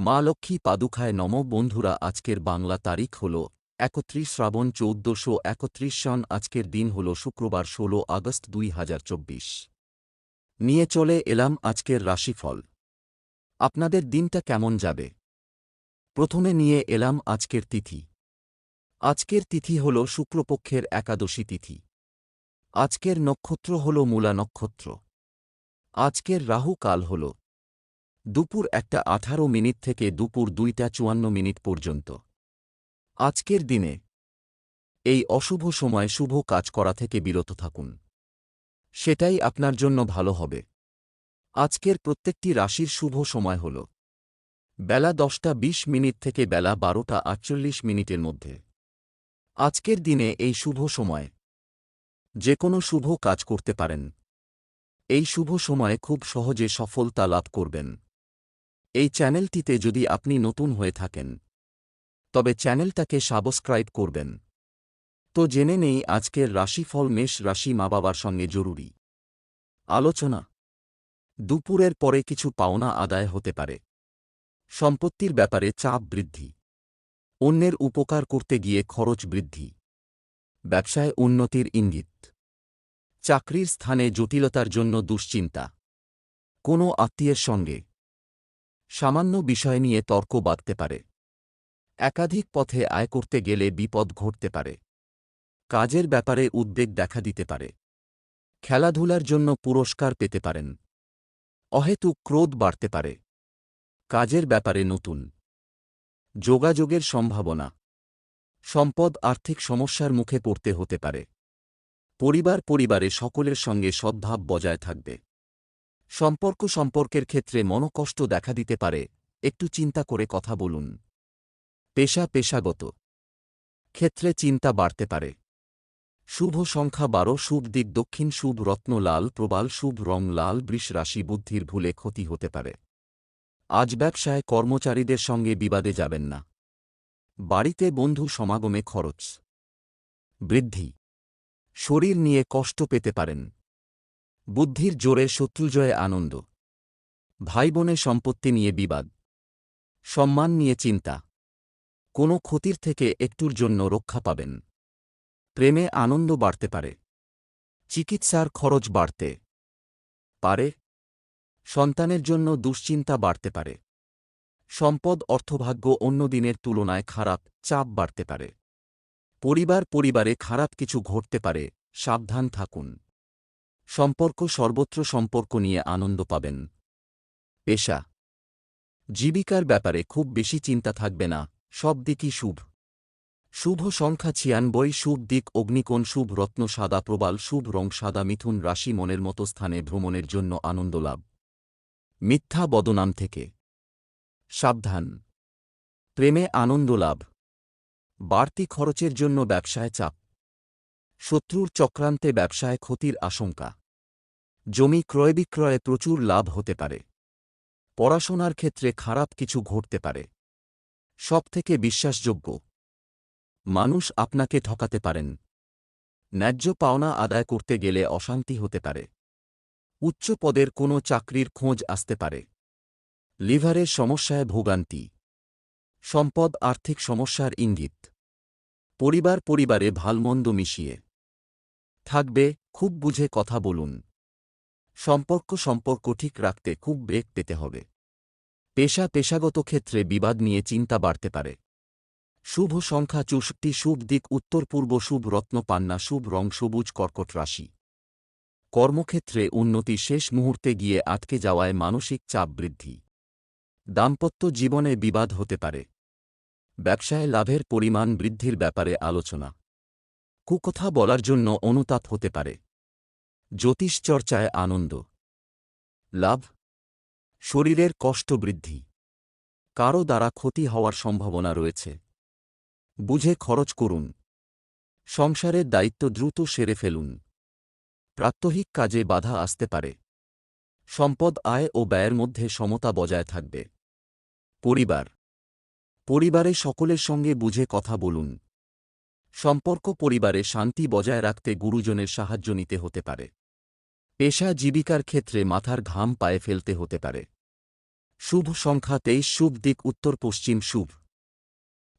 মা লক্ষ্মী পাদুখায় নম বন্ধুরা, আজকের বাংলা তারিখ হল একত্রিশ শ্রাবণ চৌদ্দশো একত্রিশ সন আজকের দিন হল শুক্রবার ষোলো আগস্ট দুই হাজার চব্বিশ। নিয়ে চলে এলাম আজকের রাশিফল। আপনাদের দিনটা কেমন যাবে? প্রথমে নিয়ে এলাম আজকের তিথি। আজকের তিথি হল শুক্লপক্ষের একাদশী তিথি। আজকের নক্ষত্র হল মূলা নক্ষত্র। আজকের রাহু কাল হল দুপুর একটা আঠারো মিনিট থেকে দুপুর দুইটা চুয়ান্ন মিনিট পর্যন্ত। আজকের দিনে এই অশুভ সময় শুভ কাজ করা থেকে বিরত থাকুন। সেটাই আপনার জন্য ভালো হবে। আজকের প্রত্যেকটি রাশির শুভ সময় হল বেলা দশটা বিশ মিনিট থেকে বেলা বারোটা আটচল্লিশ মিনিটের মধ্যে। আজকের দিনে এই শুভ সময় যে কোনো শুভ কাজ করতে পারেন। এই শুভ সময়ে খুব সহজে সফলতা লাভ করবেন। এই চ্যানেলটিতে যদি আপনি নতুন হয়ে থাকেন, তবে চ্যানেলটাকে সাবস্ক্রাইব করবেন। তো জেনে নেই আজকের রাশিফল মেষ রাশি মা বাবার সঙ্গে জরুরি। আলোচনা। দুপুরের পরে কিছু পাওনা আদায় হতে পারে। সম্পত্তির ব্যাপারে চাপ বৃদ্ধি। অন্যের উপকার করতে গিয়ে খরচ বৃদ্ধি। ব্যবসায় উন্নতির ইঙ্গিত। চাকরির স্থানে জটিলতার জন্য দুশ্চিন্তা। কোনো আত্মীয়ের সঙ্গে সামান্য বিষয় নিয়ে তর্ক বাঁধতে পারে। একাধিক পথে আয় করতে গেলে বিপদ ঘটতে পারে। কাজের ব্যাপারে উদ্বেগ দেখা দিতে পারে। খেলাধুলার জন্য পুরস্কার পেতে পারেন। অহেতুক ক্রোধ বাড়তে পারে। কাজের ব্যাপারে নতুন। যোগাযোগের সম্ভাবনা। সম্পদ আর্থিক সমস্যার মুখে পড়তে হতে পারে। পরিবার পরিবারে সকলের সঙ্গে সদ্ভাব বজায় থাকবে। সম্পর্ক সম্পর্কের ক্ষেত্রে মনকষ্ট দেখা দিতে পারে, একটু চিন্তা করে কথা বলুন। পেশা পেশাগত। ক্ষেত্রে চিন্তা বাড়তে পারে। শুভ সংখ্যা বারো, শুভ দিক দক্ষিণ, শুভ রত্ন লাল, প্রবাল, শুভ রং লাল, বৃষ রাশি, বুদ্ধির ভুলে ক্ষতি হতে পারে। আজ ব্যবসায় কর্মচারীদের সঙ্গে বিবাদে যাবেন না। বাড়িতে বন্ধু সমাগমে খরচ। বৃদ্ধি। শরীর নিয়ে কষ্ট পেতে পারেন। বুদ্ধির জোরে শত্রুজয়ে আনন্দ। ভাই বোনে সম্পত্তি নিয়ে বিবাদ। সম্মান নিয়ে চিন্তা। কোনো ক্ষতির থেকে একটুর জন্য রক্ষা পাবেন। প্রেমে আনন্দ বাড়তে পারে। চিকিৎসার খরচ বাড়তে পারে। সন্তানের জন্য দুশ্চিন্তা বাড়তে পারে। সম্পদ অর্থভাগ্য অন্য দিনের তুলনায় খারাপ, চাপ বাড়তে পারে। পরিবার পরিবারে খারাপ কিছু ঘটতে পারে, সাবধান থাকুন। সম্পর্ক সর্বত্র সম্পর্ক নিয়ে আনন্দ পাবেন। পেশা। জীবিকার ব্যাপারে খুব বেশি চিন্তা থাকবে না, সব দিকই শুভ। শুভ সংখ্যা ছিয়ানব্বই, শুভ দিক অগ্নিকোণ, শুভ রত্ন সাদা প্রবাল, শুভ রং সাদা মিথুন রাশি মনের মতো স্থানে ভ্রমণের জন্য আনন্দ লাভ। মিথ্যা বদনাম থেকে। সাবধান। প্রেমে আনন্দ লাভ। বাড়তি খরচের জন্য ব্যবসায় চাপ। শত্রুর চক্রান্তে ব্যবসায় ক্ষতির আশঙ্কা। জমি ক্রয় বিক্রয়ে প্রচুর লাভ হতে পারে। পড়াশোনার ক্ষেত্রে খারাপ কিছু ঘটতে পারে। সবথেকে বিশ্বাসযোগ্য। মানুষ আপনাকে ঠকাতে পারেন। ন্যায্য পাওনা আদায় করতে গেলে অশান্তি হতে পারে। উচ্চ পদের কোনো চাকরির খোঁজ আসতে পারে। লিভারের সমস্যায় ভোগান্তি। সম্পদ আর্থিক সমস্যার ইঙ্গিত। পরিবার পরিবারে ভালমন্দ মিশিয়ে। থাকবে, খুব বুঝে কথা বলুন। সম্পর্ক সম্পর্ক ঠিক রাখতে খুব ব্রেক পেতে হবে। পেশা পেশাগত ক্ষেত্রে বিবাদ নিয়ে চিন্তা বাড়তে পারে। শুভ সংখ্যা চৌষট্টি, শুভ দিক উত্তর পূর্ব, শুভ রত্ন পান্না, শুভ রং সবুজ, কর্কট রাশি। কর্মক্ষেত্রে উন্নতি শেষ মুহূর্তে গিয়ে আটকে যাওয়ায় মানসিক চাপ বৃদ্ধি। দাম্পত্য জীবনে বিবাদ হতে পারে। ব্যবসায় লাভের পরিমাণ বৃদ্ধির ব্যাপারে আলোচনা। কুকথা বলার জন্য অনুতাপ হতে পারে। জ্যোতিষ চর্চায় আনন্দ। লাভ। শরীরের কষ্ট বৃদ্ধি। কারও দ্বারা ক্ষতি হওয়ার সম্ভাবনা রয়েছে। বুঝে খরচ করুন। সংসারের দায়িত্ব দ্রুত সেরে ফেলুন। প্রাত্যহিক কাজে বাধা আসতে পারে। সম্পদ, আয় ও ব্যয়ের মধ্যে সমতা বজায় থাকবে। পরিবার। পরিবারে সকলের সঙ্গে বুঝে কথা বলুন। সম্পর্ক পরিবারে শান্তি বজায় রাখতে গুরুজনের সাহায্য নিতে হতে পারে। পেশা জীবিকার ক্ষেত্রে মাথার ঘাম পায়ে ফেলতে হতে পারে। শুভ সংখ্যা তেইশ, শুভ দিক উত্তর পশ্চিম, শুভ।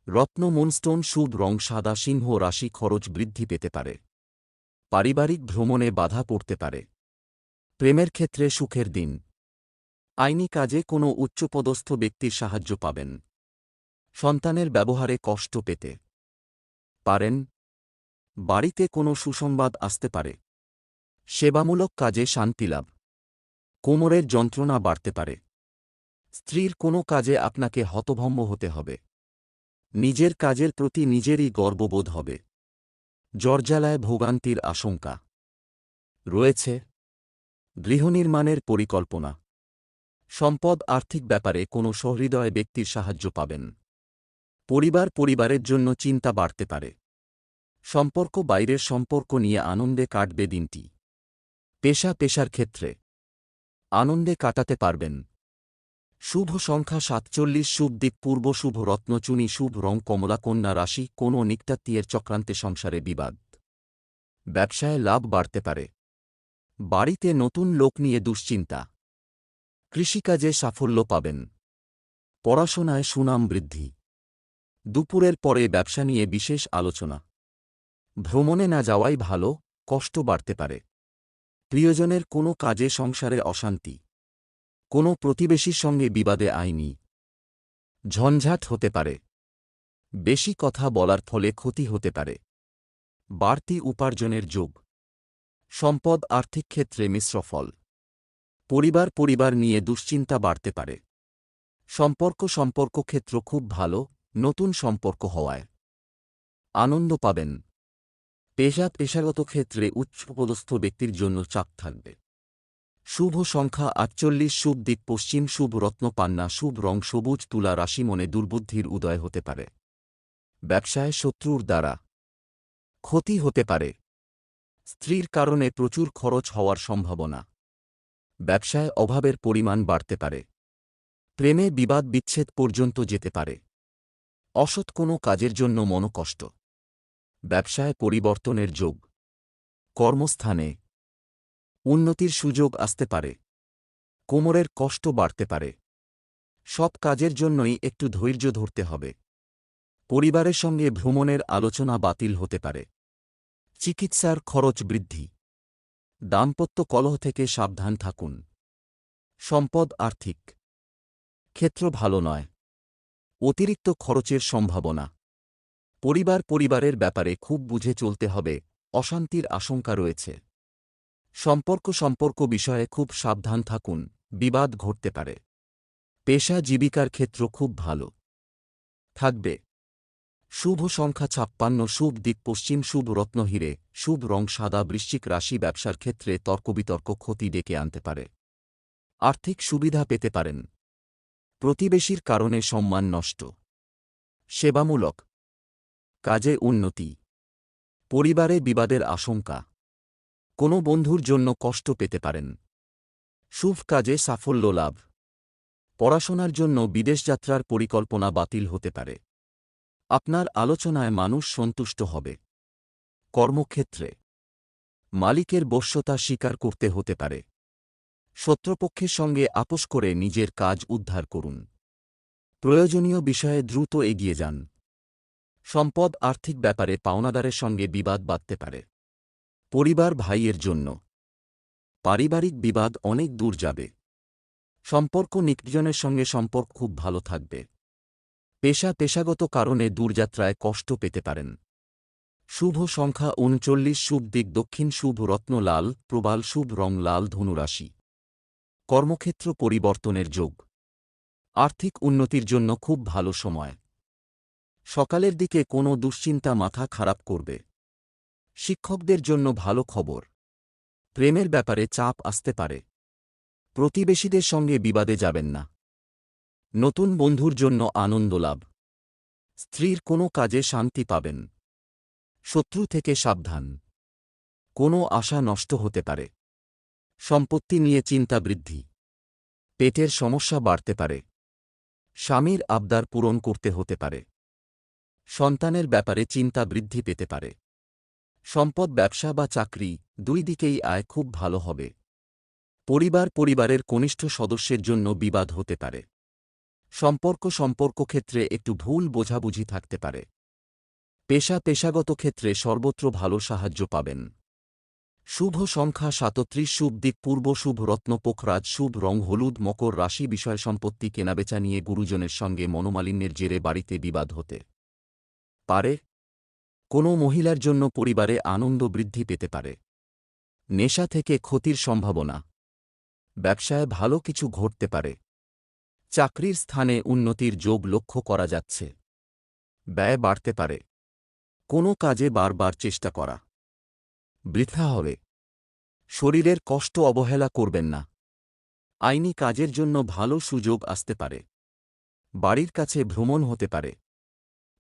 রত্ন, মুনস্টোন, শুভ রং, সাদা সিংহ, রাশি খরচ বৃদ্ধি পেতে পারে। পারিবারিক ভ্রমণে বাধা পড়তে পারে। প্রেমের ক্ষেত্রে সুখের দিন। আইনি কাজে কোনো উচ্চপদস্থ ব্যক্তির সাহায্য পাবেন। সন্তানের ব্যবহারে কষ্ট পেতে। পারেন। বাড়িতে কোনো সুসংবাদ আসতে পারে। সেবামূলক কাজে শান্তিলাভ কোমরের যন্ত্রণা বাড়তে পারে। স্ত্রীর কোনো কাজে আপনাকে হতভম্ব হতে হবে। নিজের কাজের প্রতি নিজেরই গর্ববোধ হবে। জর্জালায় ভোগান্তির আশঙ্কা। রয়েছে। গৃহনির্মাণের পরিকল্পনা। সম্পদ আর্থিক ব্যাপারে কোনো সহৃদয় ব্যক্তির সাহায্য পাবেন। পরিবার পরিবারের জন্য চিন্তা বাড়তে পারে। সম্পর্ক বাইরের সম্পর্ক নিয়ে আনন্দে কাটবে দিনটি। পেশা পেশার ক্ষেত্রে। আনন্দে কাটাতে পারবেন। শুভ সংখ্যা সাতচল্লিশ, শুভ দিক পূর্ব শুভ রত্নচুনি শুভ রং, কমলা, কন্যা, রাশি, কোনো নিকটাত্মীয়ের চক্রান্তে সংসারে বিবাদ। ব্যবসায় লাভ বাড়তে পারে। বাড়িতে নতুন লোক নিয়ে দুশ্চিন্তা। কৃষিকাজে সাফল্য পাবেন। পড়াশোনায় সুনাম বৃদ্ধি। দুপুরের পরে ব্যবসা নিয়ে বিশেষ আলোচনা। ভ্রমণে না যাওয়াই ভালো, কষ্ট বাড়তে পারে। প্রিয়জনের কোনো কাজে সংসারে অশান্তি। কোনো প্রতিবেশীর সঙ্গে বিবাদে আইনি। ঝঞ্ঝাট হতে পারে। বেশি কথা বলার ফলে ক্ষতি হতে পারে। বাড়তি উপার্জনের যোগ। সম্পদ আর্থিক ক্ষেত্রে মিশ্র ফল। পরিবার পরিবার নিয়ে দুশ্চিন্তা বাড়তে পারে। সম্পর্ক সম্পর্ক ক্ষেত্র খুব ভালো, নতুন সম্পর্ক হওয়ায়। আনন্দ পাবেন। পেশা পেশাগত ক্ষেত্রে উচ্চপদস্থ ব্যক্তির জন্য চাপ থাকবে। শুভ সংখ্যা আটচল্লিশ, শুভ দিক পশ্চিম, শুভ রত্ন রত্নপান্না শুভ রং সবুজ, তুলা রাশি মনে দুর্বুদ্ধির উদয় হতে পারে। ব্যবসায় শত্রুর দ্বারা ক্ষতি হতে পারে। স্ত্রীর কারণে প্রচুর খরচ হওয়ার সম্ভাবনা। ব্যবসায় অভাবের পরিমাণ বাড়তে পারে। প্রেমে বিবাদ বিচ্ছেদ পর্যন্ত যেতে পারে। অসৎ কোনো কাজের জন্য মনকষ্ট। ব্যবসায় পরিবর্তনের যোগ। কর্মস্থানে উন্নতির সুযোগ আসতে পারে। কোমরের কষ্ট বাড়তে পারে। সব কাজের জন্যই একটু ধৈর্য ধরতে হবে। পরিবারের সঙ্গে ভ্রমণের আলোচনা বাতিল হতে পারে। চিকিৎসার খরচ বৃদ্ধি। দাম্পত্য কলহ থেকে সাবধান থাকুন। সম্পদ আর্থিক। ক্ষেত্র ভালো নয়। অতিরিক্ত খরচের সম্ভাবনা। পরিবার পরিবারের ব্যাপারে খুব বুঝে চলতে হবে, অশান্তির আশঙ্কা রয়েছে। সম্পর্ক সম্পর্ক বিষয়ে খুব সাবধান থাকুন, বিবাদ ঘটতে পারে। পেশা জীবিকার ক্ষেত্র খুব ভালো। থাকবে। শুভ সংখ্যা ছাপ্পান্ন, শুভ দিক পশ্চিম, শুভ রত্নহীরে শুভ রং সাদা, বৃশ্চিক রাশি ব্যবসার ক্ষেত্রে তর্কবিতর্ক ক্ষতি ডেকে আনতে পারে। আর্থিক সুবিধা পেতে পারেন। প্রতিবেশীর কারণে সম্মান নষ্ট। সেবামূলক। কাজে উন্নতি। পরিবারে বিবাদের আশঙ্কা। কোনো বন্ধুর জন্য কষ্ট পেতে পারেন। শুভ কাজে সাফল্য লাভ। পড়াশোনার জন্য বিদেশযাত্রার পরিকল্পনা বাতিল হতে পারে। আপনার আলোচনায় মানুষ সন্তুষ্ট হবে। কর্মক্ষেত্রে। মালিকের বশ্যতা স্বীকার করতে হতে পারে। শত্রুপক্ষের সঙ্গে আপোষ করে নিজের কাজ উদ্ধার করুন। প্রয়োজনীয় বিষয়ে দ্রুত এগিয়ে যান। সম্পদ আর্থিক ব্যাপারে পাওনাদারের সঙ্গে বিবাদ বাঁধতে পারে। পরিবার ভাইয়ের জন্য। পারিবারিক বিবাদ অনেক দূর যাবে। সম্পর্ক নিকজনের সঙ্গে সম্পর্ক খুব ভালো থাকবে। পেশা পেশাগত কারণে দূরযাত্রায় কষ্ট পেতে পারেন। শুভ সংখ্যা উনচল্লিশ, শুভ দিক দক্ষিণ, শুভ রত্ন লাল, প্রবাল, শুভ রং লাল, ধনুরাশি। কর্মক্ষেত্র পরিবর্তনের যোগ। আর্থিক উন্নতির জন্য খুব ভালো সময়। সকালের দিকে কোনো দুশ্চিন্তা মাথা খারাপ করবে। শিক্ষকদের জন্য ভালো খবর। প্রেমের ব্যাপারে চাপ আসতে পারে। প্রতিবেশীদের সঙ্গে বিবাদে যাবেন না। নতুন বন্ধুর জন্য আনন্দ লাভ। স্ত্রীর কোনো কাজে শান্তি পাবেন। শত্রু থেকে সাবধান। কোনো আশা নষ্ট হতে পারে। সম্পত্তি নিয়ে চিন্তা বৃদ্ধি। পেটের সমস্যা বাড়তে পারে। স্বামীর আবদার পূরণ করতে হতে পারে। সন্তানের ব্যাপারে চিন্তা বৃদ্ধি পেতে পারে। সম্পদ, ব্যবসা বা চাকরি দুই দিকেই আয় খুব ভালো হবে। পরিবার পরিবারের কনিষ্ঠ সদস্যের জন্য বিবাদ হতে পারে। সম্পর্ক সম্পর্ক ক্ষেত্রে একটু ভুল বোঝাবুঝি থাকতে পারে। পেশা, পেশাগত ক্ষেত্রে সর্বত্র ভালো সাহায্য পাবেন। শুভ সংখ্যা সাতত্রিশ, শুভ দিক পূর্ব, শুভ রত্ন, পোখরাজ, শুভ রং, হলুদ, মকর, রাশি বিষয় সম্পত্তি কেনাবেচা নিয়ে গুরুজনের সঙ্গে মনোমালিন্যের জেরে বাড়িতে বিবাদ হতে। পারে, কোনো মহিলার জন্য পরিবারে আনন্দ বৃদ্ধি পেতে পারে। নেশা থেকে ক্ষতির সম্ভাবনা। ব্যবসায় ভালো কিছু ঘটতে পারে। চাকরির স্থানে উন্নতির যোগ লক্ষ্য করা যাচ্ছে। ব্যয় বাড়তে পারে। কোনো কাজে বারবার চেষ্টা করা। বৃথা হবে। শরীরের কষ্ট অবহেলা করবেন না। আইনি কাজের জন্য ভালো সুযোগ আসতে পারে। বাড়ির কাছে ভ্রমণ হতে পারে।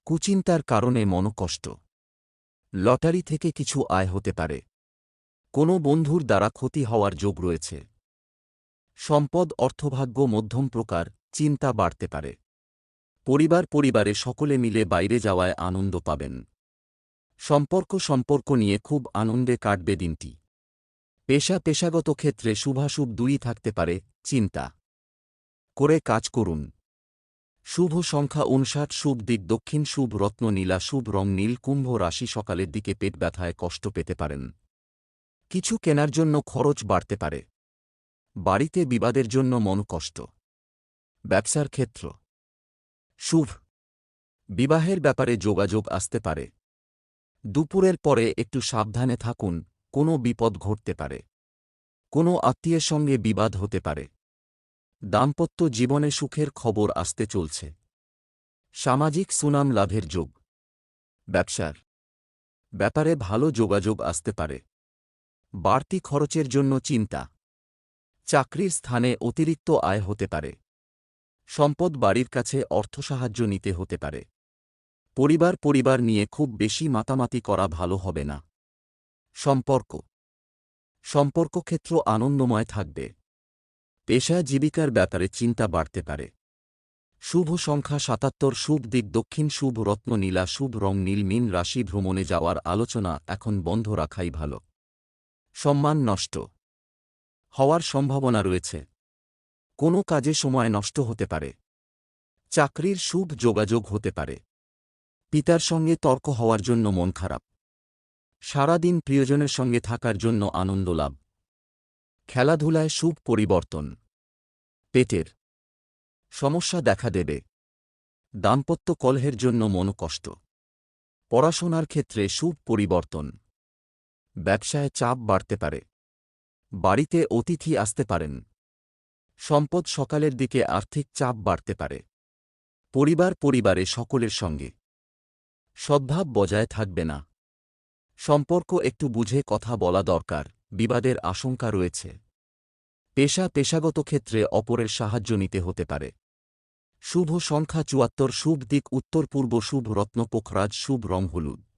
কুচিন্তার কারণে মনকষ্ট। লটারি থেকে কিছু আয় হতে পারে। কোনো বন্ধুর দ্বারা ক্ষতি হওয়ার যোগ রয়েছে। সম্পদ, অর্থভাগ্য, মধ্যম প্রকার, চিন্তা বাড়তে পারে। পরিবার পরিবারে সকলে মিলে বাইরে যাওয়ায় আনন্দ পাবেন। সম্পর্ক সম্পর্ক নিয়ে খুব আনন্দে কাটবে দিনটি। পেশা, পেশাগত ক্ষেত্রে শুভাশুভ দুই থাকতে পারে, চিন্তা। করে কাজ করুন। শুভ সংখ্যা উনষাট শুভ দিক দক্ষিণ, শুভ রত্ন নীলা, শুভ রং নীল, কুম্ভ রাশি সকালের দিকে পেট ব্যথায় কষ্ট পেতে পারেন। কিছু কেনার জন্য খরচ বাড়তে পারে। বাড়িতে বিবাদের জন্য মন কষ্ট। ব্যবসার ক্ষেত্র। শুভ। বিবাহের ব্যাপারে যোগাযোগ আসতে পারে। দুপুরের পরে একটু সাবধানে থাকুন, কোনো বিপদ ঘটতে পারে। কোনো আত্মীয়ের সঙ্গে বিবাদ হতে পারে। দাম্পত্য জীবনে সুখের খবর আসতে চলছে। সামাজিক সুনাম লাভের যোগ। ব্যবসার ব্যাপারে ভালো যোগাযোগ আসতে পারে। বাড়তি খরচের জন্য চিন্তা। চাকরির স্থানে অতিরিক্ত আয় হতে পারে। সম্পদ বাড়ির কাছে অর্থ সাহায্য নিতে হতে পারে। পরিবার পরিবার নিয়ে খুব বেশি মাতামাতি করা ভালো হবে না। সম্পর্ক। সম্পর্কক্ষেত্র আনন্দময় থাকবে। পেশা জীবিকার ব্যাপারে চিন্তা বাড়তে পারে। শুভ সংখ্যা সাতাত্তর, শুভ দিক দক্ষিণ, শুভ রত্ন নীলা, শুভ রং নীল, মিন রাশি ভ্রমণে যাওয়ার আলোচনা এখন বন্ধ রাখাই ভালো। সম্মান নষ্ট। হওয়ার সম্ভাবনা রয়েছে। কোনো কাজে সময় নষ্ট হতে পারে। চাকরির শুভ যোগাযোগ হতে পারে। পিতার সঙ্গে তর্ক হওয়ার জন্য মন খারাপ। সারাদিন প্রিয়জনের সঙ্গে থাকার জন্য আনন্দ লাভ। খেলাধুলায় শুভ পরিবর্তন। পেটের সমস্যা দেখা দেবে। দাম্পত্য কলহের জন্য মনকষ্ট। পড়াশোনার ক্ষেত্রে শুভ পরিবর্তন। ব্যবসায় চাপ বাড়তে পারে। বাড়িতে অতিথি আসতে পারেন। সম্পদ সকালের দিকে আর্থিক চাপ বাড়তে পারে। পরিবার পরিবারে সকলের সঙ্গে। সদ্ভাব বজায় থাকবে না। সম্পর্ক একটু বুঝে কথা বলা দরকার। বিবাদের আশঙ্কা রয়েছে। পেশা পেশাগত ক্ষেত্রে অপরের সাহায্য নিতে হতে পারে। শুভ সংখ্যা চুয়াত্তর, শুভ দিক উত্তর পূর্ব শুভ রত্ন, পোখরাজ, শুভ রং হলুদ।